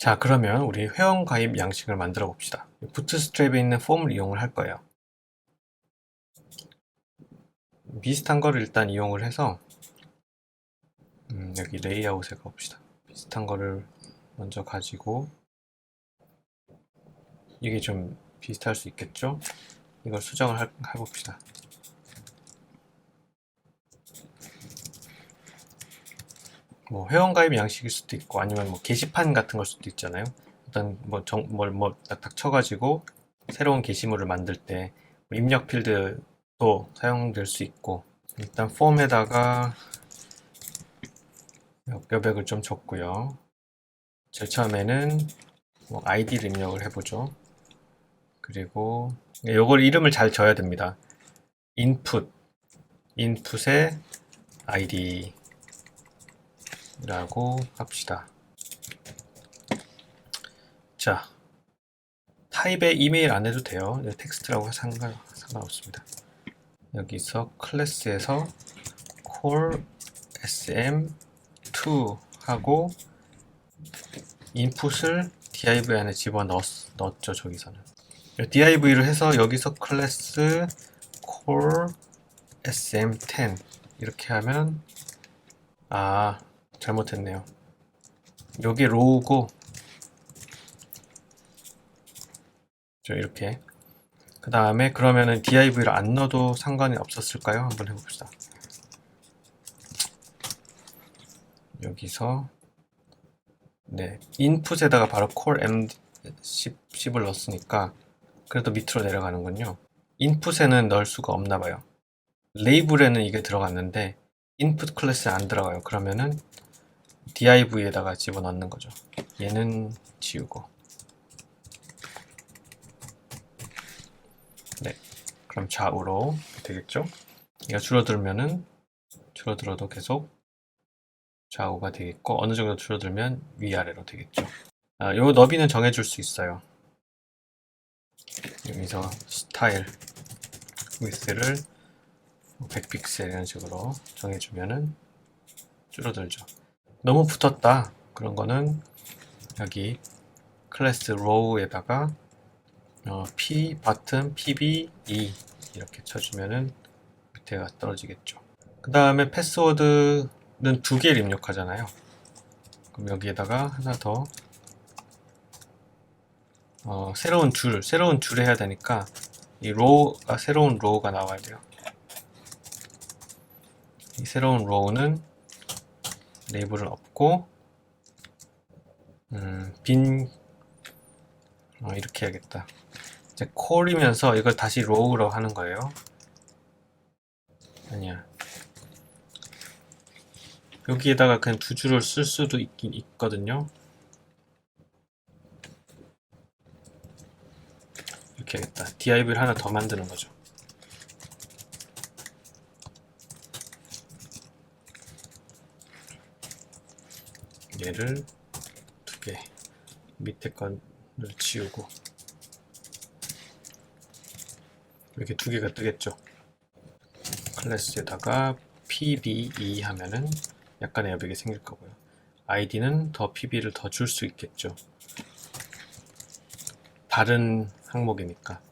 자, 그러면 우리 회원 가입 양식을 만들어 봅시다. 부트스트랩에 있는 폼을 이용을 할 거예요. 비슷한 거를 일단 이용을 해서 음, 여기 레이아웃에 가봅시다. 비슷한 거를 먼저 가지고 이게 좀 비슷할 수 있겠죠? 이걸 수정을 할- 해봅시다. 뭐 회원가입 양식일 수도 있고 아니면 뭐 게시판 같은 걸 수도 있잖아요. 어떤 뭐뭘뭐 딱딱 쳐가지고 새로운 게시물을 만들 때뭐 입력 필드도 사용될 수 있고 일단 폼에다가 여백을 좀 줬고요. 제일 처음에는 뭐 아이디를 입력을 해보죠. 그리고 요걸 이름을 잘 줘야 됩니다. input, input의 id 라고 합시다. 자, 타입의 이메일 안 해도 돼요. 텍스트라고 상관, 상관없습니다. 여기서 클래스에서 core sm2 하고 인풋을 div 안에 집어 넣었, 넣었죠, 저기서는. div를 해서 여기서 클래스 core sm10 이렇게 하면 아 잘못했네요. 여기 로우고 저 이렇게 그 다음에 그러면은 div를 안 넣어도 상관이 없었을까요? 한번 해봅시다. 여기서 네 인풋에다가 바로 core m10, 10을 넣었으니까 그래도 밑으로 내려가는군요. 인풋에는 넣을 수가 없나 봐요. 레이블에는 이게 들어갔는데 인풋 클래스에 안 들어가요. 그러면은 div에다가 집어넣는 거죠. 얘는 지우고. 네. 그럼 좌우로 되겠죠? 얘가 줄어들면은 줄어들어도 계속 좌우가 되겠고 어느 정도 줄어들면 위아래로 되겠죠. 아, 요 너비는 정해줄 수 있어요. 여기서 스타일 width를 100픽셀 이런 식으로 정해주면은 줄어들죠. 너무 붙었다. 그런 거는 여기 클래스 row에다가 어, p button pb e 이렇게 쳐주면은 밑에가 떨어지겠죠. 그 다음에 패스워드는 두 개를 입력하잖아요. 그럼 여기에다가 하나 더 어, 새로운 줄, 새로운 줄을 해야 되니까 이 row가 새로운 row가 나와야 돼요. 이 새로운 row는 레이블을 없고 음, 빈 어, 이렇게 해야겠다. 이제 콜이면서 이걸 다시 row로 하는 거예요. 아니야. 여기에다가 그냥 두 줄을 쓸 수도 있긴 있거든요. 이렇게 하겠다. div를 하나 더 만드는 거죠. 얘를 두 개, 밑에 거를 지우고 이렇게 두 개가 뜨겠죠. 클래스에다가 pbe 하면은 약간의 여백이 생길 거고요. id는 더 pb를 더 줄 수 있겠죠. 다른 항목이니까.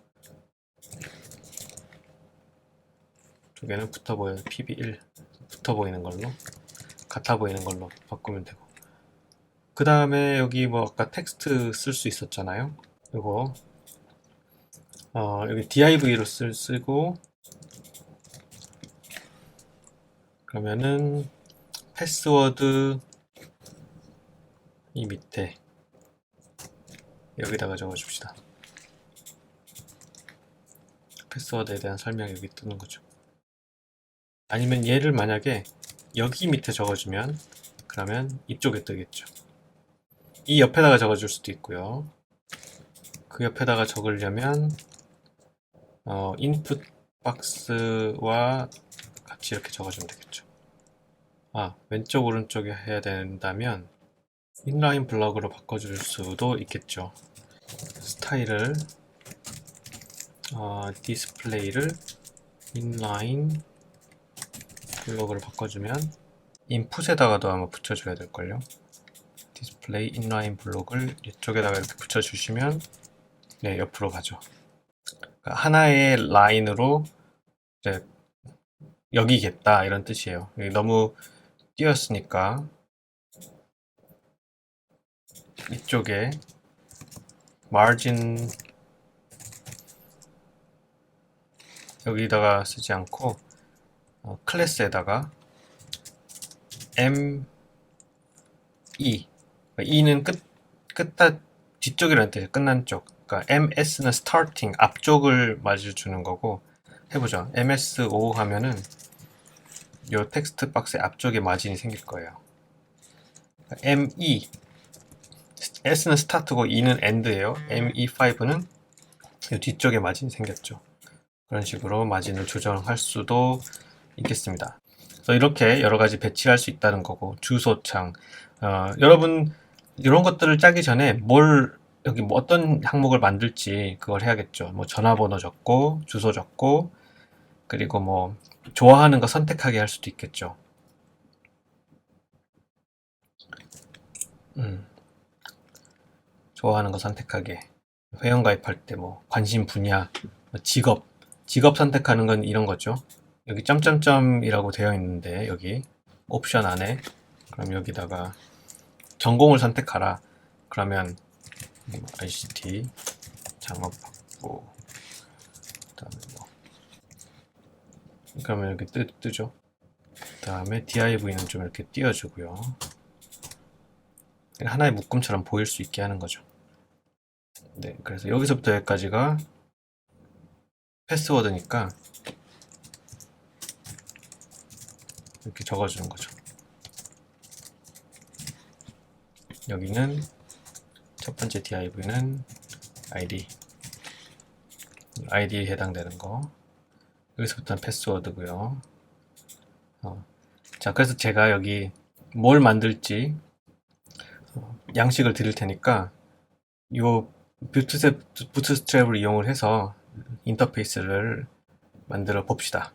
두 개는 붙어 보이는 pb1 붙어 보이는 걸로 같아 보이는 걸로 바꾸면 되고. 그 다음에 여기 뭐 아까 텍스트 쓸 수 있었잖아요. 이거 어, 여기 div로 쓸, 쓰고 그러면은 패스워드 이 밑에 여기다가 적어줍시다. 패스워드에 대한 설명이 여기 뜨는 거죠. 아니면 얘를 만약에 여기 밑에 적어주면 그러면 이쪽에 뜨겠죠. 이 옆에다가 적어줄 수도 있고요. 그 옆에다가 적으려면 어, 인풋 박스와 같이 이렇게 적어주면 되겠죠. 아, 왼쪽 오른쪽에 해야 된다면 인라인 블럭으로 바꿔줄 수도 있겠죠. 스타일을 어, 디스플레이를 인라인 블럭으로 바꿔주면 인풋에다가도 아마 붙여줘야 될걸요. 디스플레이 인라인 블록을 이쪽에다가 이렇게 붙여주시면 네, 옆으로 가죠. 그러니까 하나의 라인으로 이제 여기겠다 이런 뜻이에요. 너무 띄었으니까 이쪽에 margin 여기다가 쓰지 않고 어, 클래스에다가 m e e는 끝 끝다 뒤쪽이라는 뜻이에요. 끝난 쪽. 그러니까 ms는 starting 앞쪽을 맞아주는 거고 해보죠. ms5 하면은 요 텍스트 박스의 앞쪽에 마진이 생길 거예요. me s는 스타트고 e는 end예요. me5는 이 뒤쪽에 마진이 생겼죠. 그런 식으로 마진을 조정할 수도 있겠습니다. 그래서 이렇게 여러 가지 배치할 수 있다는 거고 주소창 어, 여러분 이런 것들을 짜기 전에 뭘 여기 뭐 어떤 항목을 만들지 그걸 해야겠죠. 뭐 전화번호 적고 주소 적고 그리고 뭐 좋아하는 거 선택하게 할 수도 있겠죠. 음. 좋아하는 거 선택하게 회원 가입할 때 뭐 관심 분야 뭐 직업 직업 선택하는 건 이런 거죠. 여기 점점점이라고 되어 있는데 여기 옵션 안에 그럼 여기다가 전공을 선택하라. 그러면 뭐 ICT 창업학부 그다음에 뭐 그러면 이렇게 뜨, 뜨죠. 그다음에 DIV는 좀 이렇게 띄워주고요. 하나의 묶음처럼 보일 수 있게 하는 거죠. 네, 그래서 여기서부터 여기까지가 패스워드니까 이렇게 적어주는 거죠. 여기는 첫 번째 div는 id id에 해당되는 거 여기서부터는 패스워드고요. 어, 자, 그래서 제가 여기 뭘 만들지 어, 양식을 드릴 테니까 요 부트스트랩, 부트스트랩을 이용을 해서 인터페이스를 만들어 봅시다.